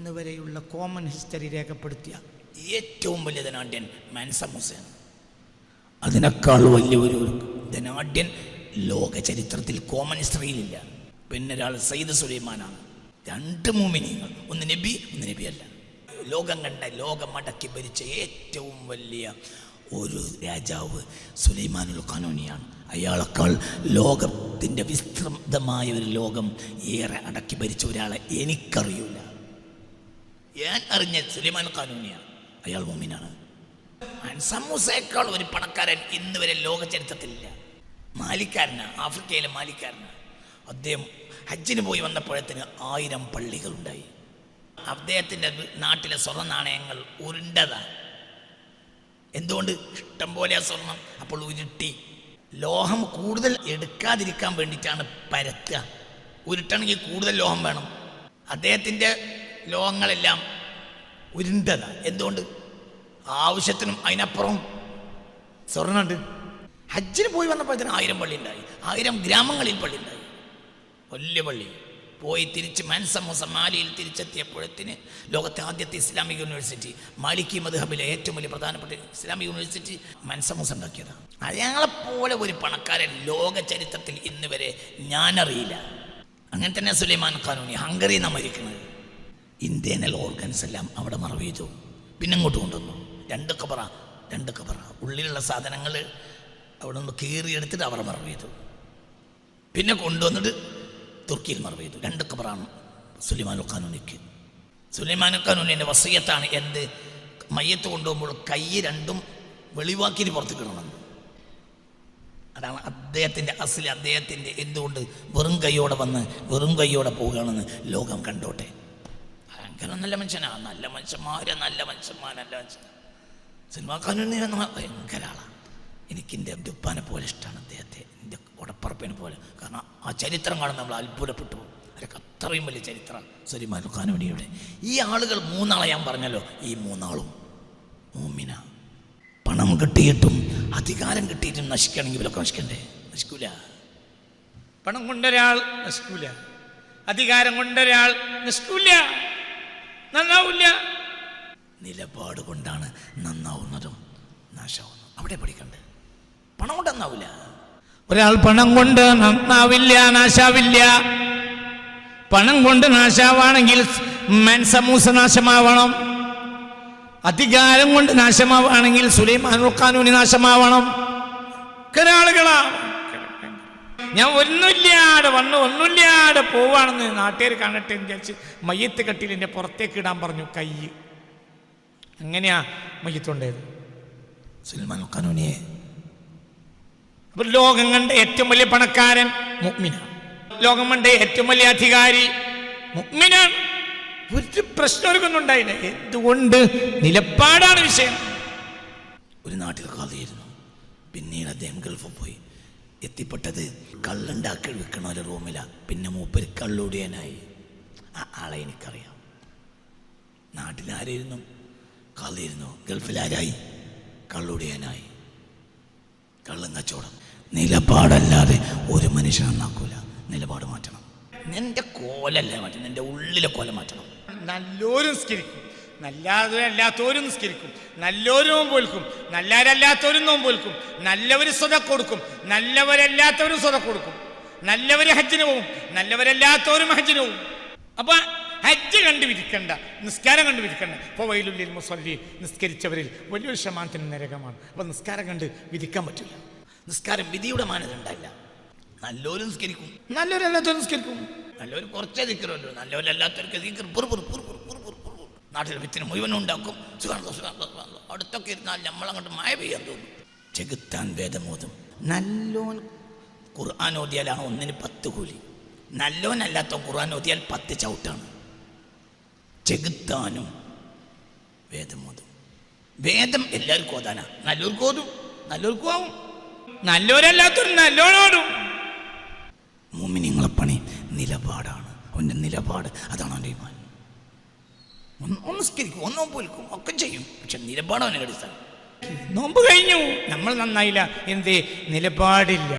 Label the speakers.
Speaker 1: ഇന്ന് വരെയുള്ള common history രേഖപ്പെടുത്തിയ ഏറ്റവും വലിയ ധനാഢ്യൻ മാൻസം ഹുസൈൻ. അതിനേക്കാൾ വലിയ ഒരു ധനാഢ്യൻ ലോക ചരിത്രത്തിൽ കോമൺ ഹിസ്റ്ററിയിലില്ല പിന്നെ ഒരാൾ സയ്യിദ് സുലൈമാനാണ്. രണ്ട് മൂമിനിങ്ങൾ ഒന്ന് നബി ഒന്ന് നബി അല്ല. ലോകം കണ്ട ലോകം അടക്കി ഭരിച്ച ഏറ്റവും വലിയ ഒരു രാജാവ് സുലൈമാനുൽ ഖാനൂനിയാണ്. അയാളെക്കാൾ ലോകത്തിന്റെ വിസ്തൃതമായ ഒരു ലോകം ഏറെ അടക്കി ഭരിച്ച ഒരാളെ എനിക്കറിയില്ല. ഞാൻ അറിഞ്ഞ സുലിമാൻ ഖാനൂനിയാണ് അയാൾ മോമിനാണ്. സമൂസയേക്കാൾ ഒരു പണക്കാരൻ ഇന്ന് വരെ ലോക ചരിത്രത്തിലില്ല മാലിക്കാരനാണ് ആഫ്രിക്കയിലെ മാലിക്കാരനാണ് അദ്ദേഹം ഹജ്ജിന് പോയി വന്നപ്പോഴത്തിന് ആയിരം പള്ളികളുണ്ടായി. അദ്ദേഹത്തിന്റെ നാട്ടിലെ സ്വർണ നാണയങ്ങൾ ഉരുണ്ടതാണ് എന്തുകൊണ്ട്? ഇഷ്ടം പോലെ ആ സ്വർണം അപ്പോൾ ഉരുട്ടി. ലോഹം കൂടുതൽ എടുക്കാതിരിക്കാൻ വേണ്ടിയിട്ടാണ് പരത്തുക. ഉരുട്ടണമെങ്കിൽ കൂടുതൽ ലോഹം വേണം. അദ്ദേഹത്തിന്റെ ലോഹങ്ങളെല്ലാം ഉരുണ്ടതാണ് എന്തുകൊണ്ട്? ആവശ്യത്തിനും അതിനപ്പുറം സ്വർണമുണ്ട് ഹജ്ജിന് പോയി വന്നപ്പോഴത്തേന് ആയിരം പള്ളി ഉണ്ടായി. ആയിരം ഗ്രാമങ്ങളിൽ പള്ളി ഉണ്ടായി. വലിയ പള്ളി. പോയി തിരിച്ച് മാൻസമൂസ മാലിയിൽ തിരിച്ചെത്തിയപ്പോഴത്തിന് ലോകത്തെ ആദ്യത്തെ ഇസ്ലാമിക് യൂണിവേഴ്സിറ്റി മാലിക്കി മധുഹബിലെ ഏറ്റവും വലിയ പ്രധാനപ്പെട്ട ഇസ്ലാമിക് യൂണിവേഴ്സിറ്റി മാൻസമൂസ ഉണ്ടാക്കിയതാണ് അയാളെപ്പോലെ ഒരു പണക്കാരൻ ലോക ചരിത്രത്തിൽ ഇന്ന് വരെ ഞാനറിയില്ല. അങ്ങനെ തന്നെ സുലൈമാൻ ഖാനൂനി ഹംഗറിയിൽ നിന്നാണ് മരിക്കുന്നത്. ഇന്ത്യനൽ ഓർഗൻസ് എല്ലാം അവിടെ മറവ് ചെയ്തു പിന്നെ അങ്ങോട്ട് കൊണ്ടുവന്നു. രണ്ട് കബറ രണ്ട് കബറ. ഉള്ളിലുള്ള സാധനങ്ങൾ അവിടെ നിന്ന് കീറിയെടുത്തിട്ട് അവർ മറവ് ചെയ്തു പിന്നെ കൊണ്ടുവന്നിട്ട് തുർക്കിയിൽ മറവ് ചെയ്തു രണ്ട് കബറാണ് സുലൈമാനു ഖാനൂനിക്ക്. സുലൈമാനു ഖാനൂനിന്റെ വസീയത്താണ് എന്ത്? മയ്യത്ത് കൊണ്ടുപോകുമ്പോൾ കൈ രണ്ടും വെളിവാക്കിയിട്ട് പുറത്ത് കിടണമെന്ന് അതാണ് അദ്ദേഹത്തിന്റെ അസിൽ അദ്ദേഹത്തിന്റെ എന്തുകൊണ്ട് വെറും കൈയോടെ വന്ന് വെറും കൈയോടെ പോവുകയാണെന്ന് ലോകം കണ്ടോട്ടെ. ഭയങ്കര നല്ല മനുഷ്യനാ നല്ല മനുഷ്യന്മാരെ നല്ല മനുഷ്യന്മാർ നല്ല മനുഷ്യൻ. സിനിമാ കാനൂനി ഭയങ്കര ആളാണ് എനിക്ക് എന്റെ ദുപ്പാനെ പോലെ ഇഷ്ടമാണ് അദ്ദേഹത്തെ എന്റെ ഉടപ്പറപ്പിനെ പോലെ. കാരണം ആ ചരിത്രം കാണുമ്പോൾ നമ്മൾ അത്ഭുതപ്പെട്ടു പോകും. അവരൊക്കെ അത്രയും വലിയ ചരിത്രം. സുലിമാൻ കാനൂനിയുടെ ഈ ആളുകൾ മൂന്നാളെ ഞാൻ പറഞ്ഞല്ലോ. ഈ മൂന്നാളും മൂമിന. പണം കിട്ടിയിട്ടും അധികാരം കിട്ടിയിട്ടും നശിക്കണമെങ്കിൽ ഇവരൊക്കെ നശിക്കണ്ടേ? നശിക്കൂല.
Speaker 2: പണം കൊണ്ടൊരാൾ നശിക്കൂല. അധികാരം കൊണ്ടൊരാൾ നശിക്കൂല. നന്നാവൂല
Speaker 1: നിലപാട് കൊണ്ടാണ് നന്നാവുന്നതും നാശാവുന്നതും അവിടെ പഠിക്കണ്ടേ. പണം കൊണ്ട് നന്നാവില്ല.
Speaker 2: ഒരാൾ പണം കൊണ്ട് നന്നാവില്ല നാശാവില്ല. പണം കൊണ്ട് നാശാവാണെങ്കിൽ മെൻസമൂസ നാശമാവണം. അധികാരം കൊണ്ട് നാശമാവാണെങ്കിൽ സുലൈമാൻ ഖാനൂനി നാശമാവണം. ഒരാളുകളാ ഞാൻ ഒന്നുമില്ലാതെ വന്ന് ഒന്നുമില്ലാതെ പോവാണെന്ന് നാട്ടുകാർ കാണട്ടെ എന്ന് വിചാരിച്ച് മയ്യത്ത് കട്ടിലിന്റെ പുറത്തേക്ക് ഇടാൻ പറഞ്ഞു കൈ. അങ്ങനെയാ മയ്യത്തുണ്ടായത്
Speaker 1: സൽമാൻ ഖാനൂനിയെ.
Speaker 2: അപ്പൊ ലോകം കണ്ട ഏറ്റവും വലിയ പണക്കാരൻ മുഗ്മിന. ലോകം കണ്ട ഏറ്റവും വലിയ അധികാരി മുഗ്മിനാണ് ഒരു പ്രശ്നമൊന്നും ഉണ്ടായില്ല എന്തുകൊണ്ട് നിലപ്പാടാണ് വിഷയം.
Speaker 1: ഒരു നാട്ടിൽ കാതിയിരുന്നു പിന്നീട് അദ്ദേഹം ഗൾഫിൽ പോയി. എത്തിപ്പെട്ടത് കള്ളുണ്ടാക്കി വിൽക്കണ ഒരു റൂമിലാണ് പിന്നെ മൂപ്പര് കള്ളുടിയനായി. ആ ആളെ എനിക്കറിയാം. നാട്ടിലാരായിരുന്നു? കള്ളിരുന്നു ഗൾഫിലാരായി? കള്ളുടിയനായി. കള്ളും കച്ചവടം. നിലപാടല്ലാതെ ഒരു മനുഷ്യൻ നന്നാക്കൂല. നിലപാട് മാറ്റണം. നിന്റെ കോലല്ല മാറ്റണം നിന്റെ ഉള്ളിലെ കോല മാറ്റണം.
Speaker 2: നല്ലോരും നിസ്കരിക്കും നല്ലാത്തവരും നിസ്കരിക്കും. നല്ലവരും പോൽക്കും നല്ലവരല്ലാത്തവരും നോമ്പ് പോൽക്കും നല്ലവര് സ്വത കൊടുക്കും. നല്ലവരല്ലാത്തവരും സ്വത കൊടുക്കും. നല്ലവർ ഹജ്ജിന് പോവും. നല്ലവരല്ലാത്തവരും ഹജ്ജിന് പോവും. അപ്പൊ ഹജ്ജ് കണ്ടു വിരിക്കണ്ട നിസ്കാരം കണ്ടു വിരിക്കണ്ട ഇപ്പോൾ വൈലുള്ളിൽ മുസല്ലി നിസ്കരിച്ചവരിൽ വലിയൊരു ശമാനത്തിന് നരകമാണ്. അപ്പൊ നിസ്കാരം കണ്ട് വിധിക്കാൻ പറ്റില്ല.
Speaker 1: നിസ്കാരം വിധിയുടെ മാനദണ്ഡമല്ല നല്ലൊരു നിസ്കരിക്കും.
Speaker 2: നല്ലവരല്ലാത്തവരും നിസ്കരിക്കും.
Speaker 1: നല്ലൊരു കുറച്ചേ ദിക്കറല്ലോ നല്ലവരല്ലാത്തവർക്ക് നാട്ടിൽ വിത്തിന് മുഴുവൻ ഉണ്ടാക്കും. സുഖാന്തോ സുഖാന്തോ സുഖാന്തോ അടുത്തൊക്കെ ഇരുന്നാൽ നമ്മളങ്ങോട്ട് മായ പെയ്യാൻ തോന്നും. ചെകുത്താൻ വേദമോതും നല്ലോൻ ഖുർആൻ ഓതിയാലാണ് ഒന്നിന് പത്ത് കൂലി. നല്ലോനല്ലാത്ത ഖുർആൻ ഓതിയാൽ പത്ത് ചവിട്ടാണ്. ചെകുത്താനും വേദമോതും വേദം എല്ലാവർക്കും ഓതാനാ. നല്ലവർക്കും ഓതും നല്ലവർക്കും ആവും.
Speaker 2: നല്ലവരല്ലാത്തവരും നല്ലോണോടും
Speaker 1: മുമ്മിനിങ്ങളെ പണി നിലപാടാണ്. അവന്റെ നിലപാട് അതാണ് അവന്റെ ഇമാൻ. ഒന്ന് ഒന്ന് ഒന്നോ ഒക്കെ ചെയ്യും. പക്ഷെ നിലപാട് അവനെ അടിസ്ഥാനം
Speaker 2: നോമ്പ് കഴിഞ്ഞു. നമ്മൾ നന്നായില്ല. എന്തേ? നിലപാടില്ല.